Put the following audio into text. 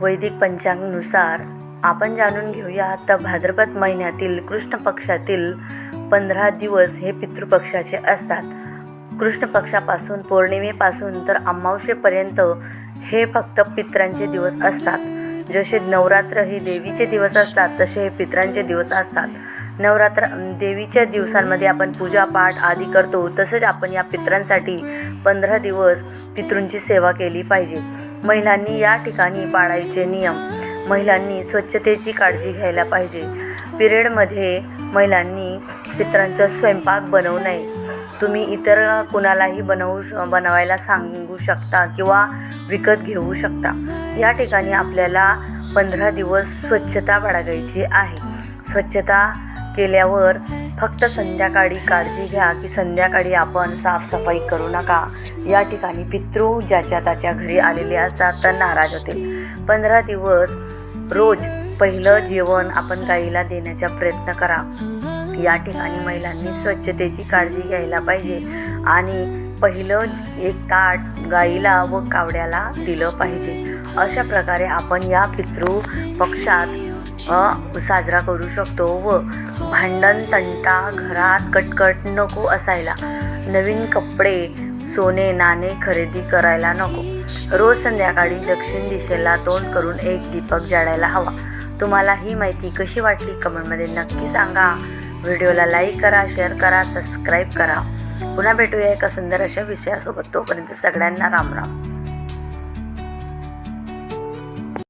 वैदिक पंचांगानुसार आपण जाणून घेऊया आता भाद्रपद महिन्यातील कृष्ण पक्षातील पंधरा दिवस हे पितृपक्षाचे असतात. कृष्ण पक्षापासून पौर्णिमेपासून तर अमावशेपर्यंत हे फक्त पित्रांचे दिवस असतात. जसे नवरात्र हे देवीचे दिवस असतात तसे हे पित्रांचे दिवस असतात. नवरात्र देवीच्या दिवसांमध्ये आपण पूजापाठ आदी करतो. तसेच आपण या पित्रांसाठी पंधरा दिवस पितृंची सेवा केली पाहिजे. महिलांनी या ठिकाणी पाळायचे नियम. महिलांनी स्वच्छतेची काळजी घ्यायला पाहिजे. पिरियडमध्ये महिलांनी पित्रांचा स्वयंपाक बनवू नये. तुम्ही इतर कुणालाही बनवू श- बनवायला सांगू शकता किंवा विकत घेऊ शकता. या ठिकाणी आपल्याला पंधरा दिवस स्वच्छता बाळगायची आहे. स्वच्छता केल्यावर फक्त संध्याकाळी काळजी घ्या की संध्याकाळी आपण साफसफाई करू नका. या ठिकाणी पितृ ज्याच्या त्याच्या घरी आलेले असतात तर नाराज होतील. पंधरा दिवस रोज पहिलं जेवण आपण गाईला देण्याचा प्रयत्न करा. या ठिकाणी महिलांनी स्वच्छतेची काळजी घ्यायला पाहिजे आणि पहिलं एक ताट गाईला व कावड्याला दिलं पाहिजे. अशा प्रकारे आपण या पितृ पक्षात साजरा करू शकतो व भांडण तंटा घरात कटकट नको असायला. नवीन कपडे सोने नाणे खरेदी करायला नको. रोज संध्याकाळी दक्षिण दिशेला तोंड करून एक दीपक जाळायला हवा. तुम्हाला ही माहिती कशी वाटली कमेंटमध्ये नक्की सांगा. व्हिडिओला लाईक करा शेअर करा सबस्क्राईब करा. पुन्हा भेटूया एका सुंदर अशा विषयासोबत. तोपर्यंत सगळ्यांना राम राम.